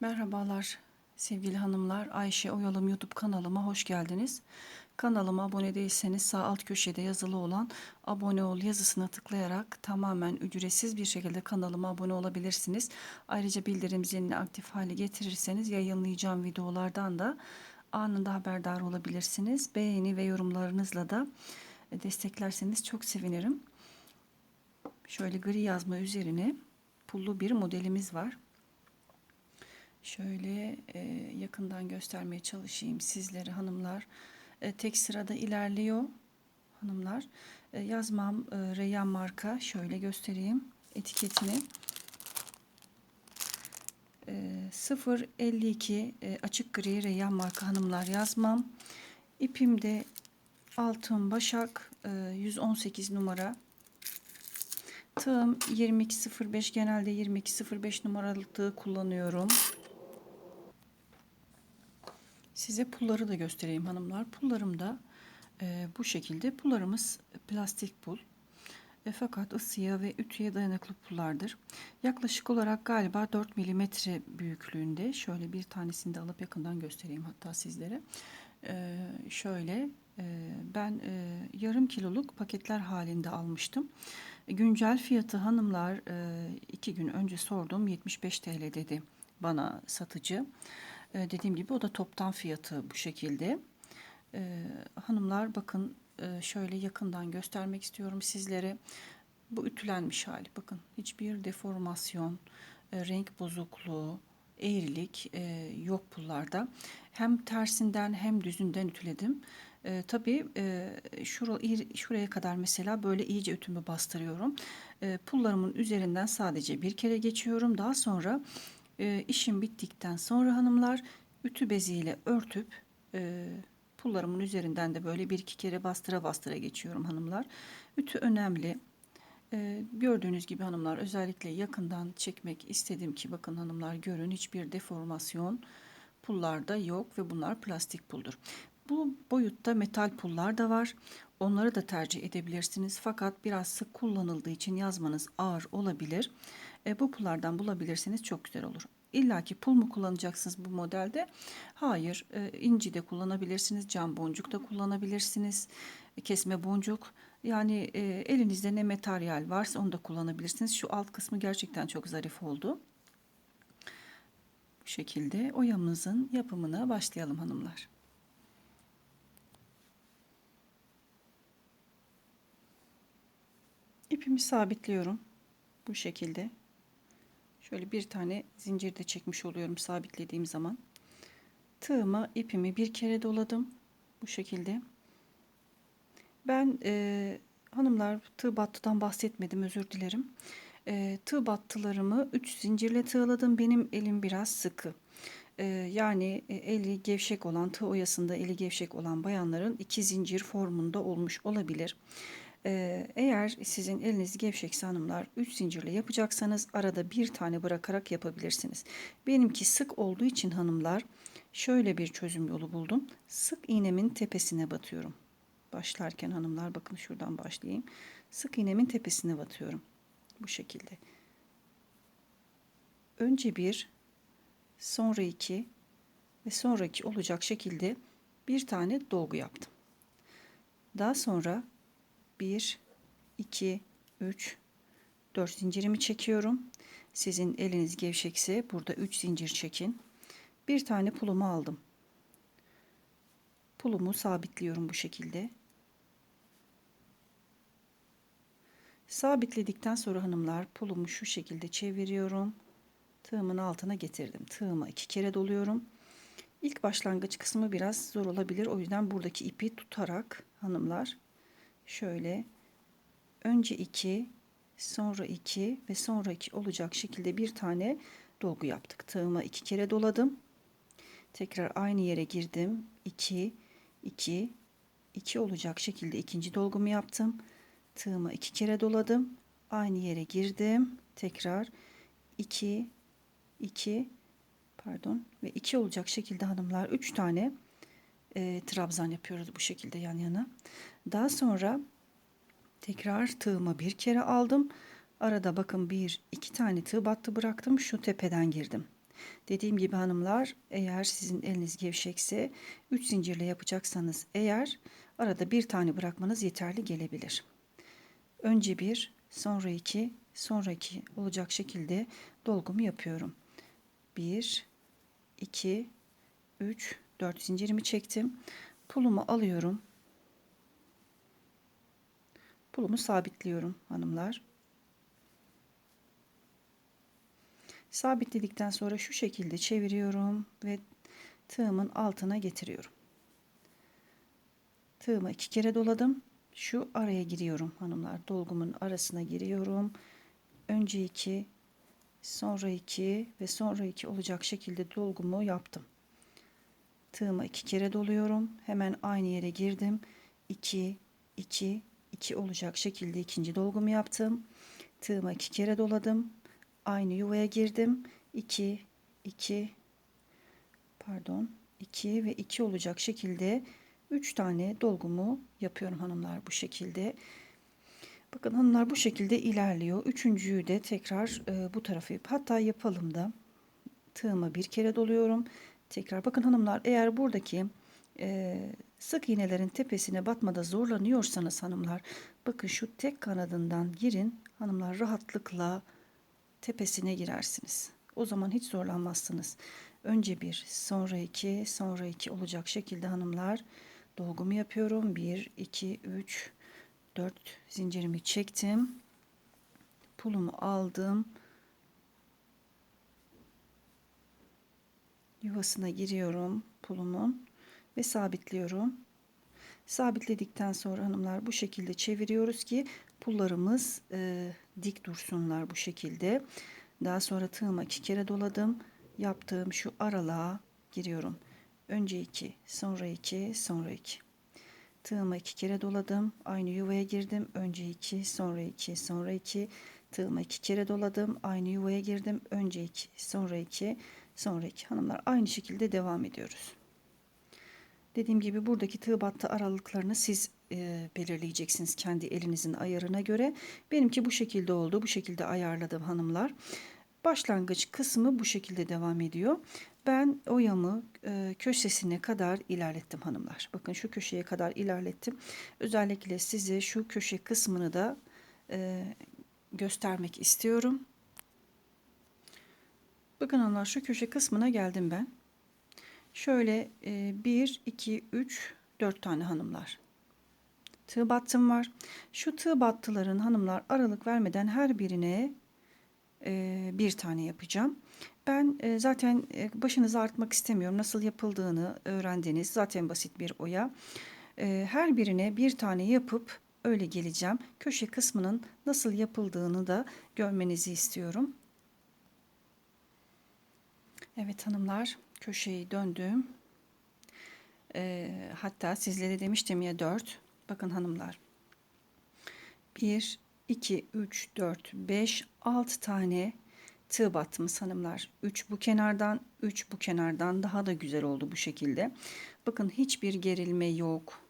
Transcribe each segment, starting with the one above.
Merhabalar sevgili hanımlar. Ayşe Oyalım YouTube kanalıma hoş geldiniz. Kanalıma abone değilseniz sağ alt köşede yazılı olan abone ol yazısına tıklayarak tamamen ücretsiz bir şekilde kanalıma abone olabilirsiniz. Ayrıca bildirim zilini aktif hale getirirseniz yayınlayacağım videolardan da anında haberdar olabilirsiniz. Beğeni ve yorumlarınızla da desteklerseniz çok sevinirim. Şöyle gri yazma üzerine pullu bir modelimiz var. Şöyle e, yakından göstermeye çalışayım sizlere hanımlar. E, tek sırada ilerliyor hanımlar. E, yazmam e, Reyyan marka. Şöyle göstereyim etiketini. E, 052 e, açık gri Reyyan marka hanımlar yazmam. İpimde altın başak e, 118 numara. Tığım 2205 genelde 2205 numaralı tığ kullanıyorum. Size pulları da göstereyim hanımlar. Pullarım da e, bu şekilde. Pullarımız plastik pul. E, fakat ısıya ve ütüye dayanıklı pullardır. Yaklaşık olarak galiba 4 milimetre büyüklüğünde. Şöyle bir tanesini de alıp yakından göstereyim hatta sizlere. E, şöyle e, ben e, yarım kiloluk paketler halinde almıştım. E, güncel fiyatı hanımlar e, iki gün önce sordum 75 TL dedi bana satıcı. E, dediğim gibi o da toptan fiyatı bu şekilde. E, hanımlar bakın e, şöyle yakından göstermek istiyorum sizlere. Bu ütülenmiş hali. Bakın hiçbir deformasyon, e, renk bozukluğu, eğrilik e, yok pullarda. Hem tersinden hem düzünden ütüledim. E, tabii e, şura, şuraya kadar mesela böyle iyice ütümü bastırıyorum. E, pullarımın üzerinden sadece bir kere geçiyorum. Daha sonra e, işim bittikten sonra hanımlar ütü beziyle örtüp e, pullarımın üzerinden de böyle bir iki kere bastıra bastıra geçiyorum hanımlar. Ütü önemli. E, gördüğünüz gibi hanımlar özellikle yakından çekmek istedim ki bakın hanımlar görün hiçbir deformasyon pullarda yok ve bunlar plastik puldur. Bu boyutta metal pullar da var. Onları da tercih edebilirsiniz. Fakat biraz sık kullanıldığı için yazmanız ağır olabilir. E, bu pullardan bulabilirsiniz çok güzel olur. İlla ki pul mu kullanacaksınız bu modelde? Hayır. E, inci de kullanabilirsiniz. Cam boncuk da kullanabilirsiniz. E, kesme boncuk. Yani e, elinizde ne materyal varsa onu da kullanabilirsiniz. Şu alt kısmı gerçekten çok zarif oldu. Bu şekilde oyamızın yapımına başlayalım hanımlar. İpimi sabitliyorum. Bu şekilde. Şöyle bir tane zincir de çekmiş oluyorum sabitlediğim zaman. Tığıma ipimi bir kere doladım. Bu şekilde. Ben e, hanımlar tığ battıdan bahsetmedim özür dilerim. E, tığ battılarımı 3 zincirle tığladım. Benim elim biraz sıkı. E, yani e, eli gevşek olan tığ oyasında eli gevşek olan bayanların iki zincir formunda olmuş olabilir. Ee, eğer sizin eliniz gevşekse hanımlar 3 zincirle yapacaksanız arada bir tane bırakarak yapabilirsiniz. Benimki sık olduğu için hanımlar şöyle bir çözüm yolu buldum. Sık iğnemin tepesine batıyorum. Başlarken hanımlar bakın şuradan başlayayım. Sık iğnemin tepesine batıyorum. Bu şekilde. Önce bir, sonra iki ve sonraki olacak şekilde bir tane dolgu yaptım. Daha sonra 1 2 3 4 zincirimi çekiyorum. Sizin eliniz gevşekse burada 3 zincir çekin. Bir tane pulumu aldım. Pulumu sabitliyorum bu şekilde. Sabitledikten sonra hanımlar pulumu şu şekilde çeviriyorum. Tığımın altına getirdim. Tığıma iki kere doluyorum. İlk başlangıç kısmı biraz zor olabilir. O yüzden buradaki ipi tutarak hanımlar şöyle önce 2 sonra 2 ve sonra 2 olacak şekilde bir tane dolgu yaptık. Tığıma iki kere doladım. Tekrar aynı yere girdim. 2 2 2 olacak şekilde ikinci dolgumu yaptım. Tığıma iki kere doladım. Aynı yere girdim. Tekrar 2 2 pardon ve 2 olacak şekilde hanımlar 3 tane e, trabzan yapıyoruz bu şekilde yan yana. Daha sonra tekrar tığıma bir kere aldım. Arada bakın bir iki tane tığ battı bıraktım. Şu tepeden girdim. Dediğim gibi hanımlar eğer sizin eliniz gevşekse 3 zincirle yapacaksanız eğer arada bir tane bırakmanız yeterli gelebilir. Önce bir, sonra iki, sonra iki olacak şekilde dolgumu yapıyorum. 1, 2, 3, 4 zincirimi çektim. Pulumu alıyorum. Pulumu sabitliyorum hanımlar. Sabitledikten sonra şu şekilde çeviriyorum ve tığımın altına getiriyorum. Tığımı iki kere doladım. Şu araya giriyorum hanımlar. Dolgumun arasına giriyorum. Önce iki, sonra iki ve sonra iki olacak şekilde dolgumu yaptım. Tığımı iki kere doluyorum. Hemen aynı yere girdim. 2, 2, 2 olacak şekilde ikinci dolgumu yaptım. Tığımı iki kere doladım. Aynı yuvaya girdim. 2, 2, pardon 2 ve 2 olacak şekilde 3 tane dolgumu yapıyorum hanımlar bu şekilde. Bakın hanımlar bu şekilde ilerliyor. Üçüncüyü de tekrar e, bu tarafa yap. Hatta yapalım da tığıma bir kere doluyorum. Tekrar bakın hanımlar eğer buradaki e, sık iğnelerin tepesine batmada zorlanıyorsanız hanımlar bakın şu tek kanadından girin hanımlar rahatlıkla tepesine girersiniz. O zaman hiç zorlanmazsınız. Önce bir, sonra iki, sonra iki olacak şekilde hanımlar dolgumu yapıyorum. Bir, iki, üç, dört zincirimi çektim. Pulumu aldım. Yuvasına giriyorum pulumun ve sabitliyorum. Sabitledikten sonra hanımlar bu şekilde çeviriyoruz ki pullarımız e, dik dursunlar bu şekilde. Daha sonra tığıma iki kere doladım. Yaptığım şu aralığa giriyorum. Önce iki, sonra iki, sonra iki. Tığıma iki kere doladım. Aynı yuvaya girdim. Önce iki, sonra iki, sonra iki. Tığıma iki kere doladım. Aynı yuvaya girdim. Önce iki, sonra iki, sonra iki. Hanımlar aynı şekilde devam ediyoruz. Dediğim gibi buradaki tığ battı aralıklarını siz e, belirleyeceksiniz kendi elinizin ayarına göre. Benimki bu şekilde oldu. Bu şekilde ayarladım hanımlar. Başlangıç kısmı bu şekilde devam ediyor. Ben oyamı e, köşesine kadar ilerlettim hanımlar. Bakın şu köşeye kadar ilerlettim. Özellikle size şu köşe kısmını da e, göstermek istiyorum. Bakın hanımlar şu köşe kısmına geldim ben. Şöyle 1, 2, 3, 4 tane hanımlar. Tığ battım var. Şu tığ battıların hanımlar aralık vermeden her birine e, bir tane yapacağım. Ben e, zaten e, başınızı artmak istemiyorum. Nasıl yapıldığını öğrendiniz. Zaten basit bir oya. E, her birine bir tane yapıp öyle geleceğim. Köşe kısmının nasıl yapıldığını da görmenizi istiyorum. Evet hanımlar köşeyi döndüm. E, hatta sizlere demiştim ya 4. Bakın hanımlar. 1, 2, 3, 4, 5, 6 tane tığ battığımız hanımlar. 3 bu kenardan, 3 bu kenardan daha da güzel oldu bu şekilde. Bakın hiçbir gerilme yok.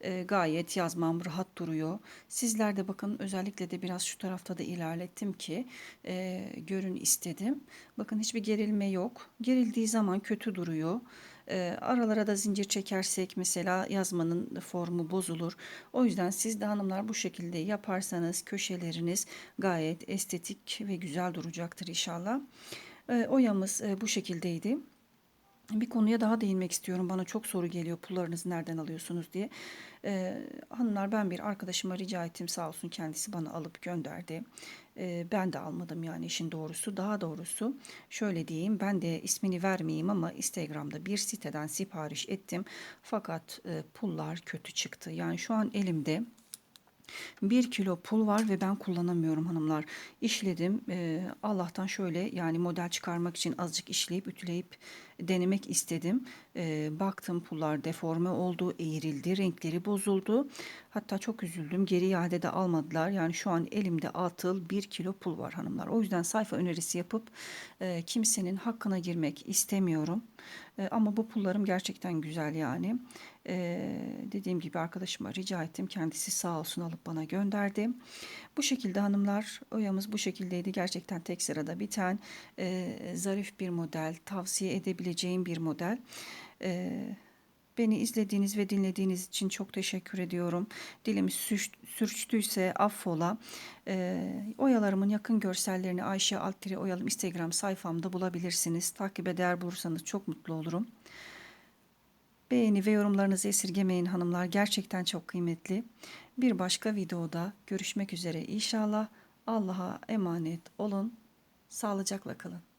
E, gayet yazmam rahat duruyor. Sizler de bakın özellikle de biraz şu tarafta da ilerlettim ki e, görün istedim. Bakın hiçbir gerilme yok. Gerildiği zaman kötü duruyor. E, aralara da zincir çekersek mesela yazmanın formu bozulur. O yüzden siz de hanımlar bu şekilde yaparsanız köşeleriniz gayet estetik ve güzel duracaktır inşallah. E, oyamız e, bu şekildeydi. Bir konuya daha değinmek istiyorum. Bana çok soru geliyor pullarınızı nereden alıyorsunuz diye. Ee, hanımlar ben bir arkadaşıma rica ettim sağ olsun kendisi bana alıp gönderdi. Ee, ben de almadım yani işin doğrusu. Daha doğrusu şöyle diyeyim ben de ismini vermeyeyim ama Instagram'da bir siteden sipariş ettim. Fakat e, pullar kötü çıktı. Yani şu an elimde bir kilo pul var ve ben kullanamıyorum hanımlar. İşledim. Ee, Allah'tan şöyle yani model çıkarmak için azıcık işleyip ütüleyip denemek istedim. Ee, baktım pullar deforme oldu, eğrildi, renkleri bozuldu. Hatta çok üzüldüm. Geri iade de almadılar. Yani şu an elimde atıl bir kilo pul var hanımlar. O yüzden sayfa önerisi yapıp e, kimsenin hakkına girmek istemiyorum. E, ama bu pullarım gerçekten güzel yani. Ee, dediğim gibi arkadaşıma rica ettim. Kendisi sağ olsun alıp bana gönderdi. Bu şekilde hanımlar oyamız bu şekildeydi. Gerçekten tek sırada biten e, zarif bir model. Tavsiye edebileceğim bir model. Ee, Beni izlediğiniz ve dinlediğiniz için çok teşekkür ediyorum. Dilimiz sürç- sürçtüyse affola. Ee, oyalarımın yakın görsellerini Ayşe Altiri Oyalım Instagram sayfamda bulabilirsiniz. Takip eder bulursanız çok mutlu olurum. Beğeni ve yorumlarınızı esirgemeyin hanımlar. Gerçekten çok kıymetli. Bir başka videoda görüşmek üzere inşallah. Allah'a emanet olun. Sağlıcakla kalın.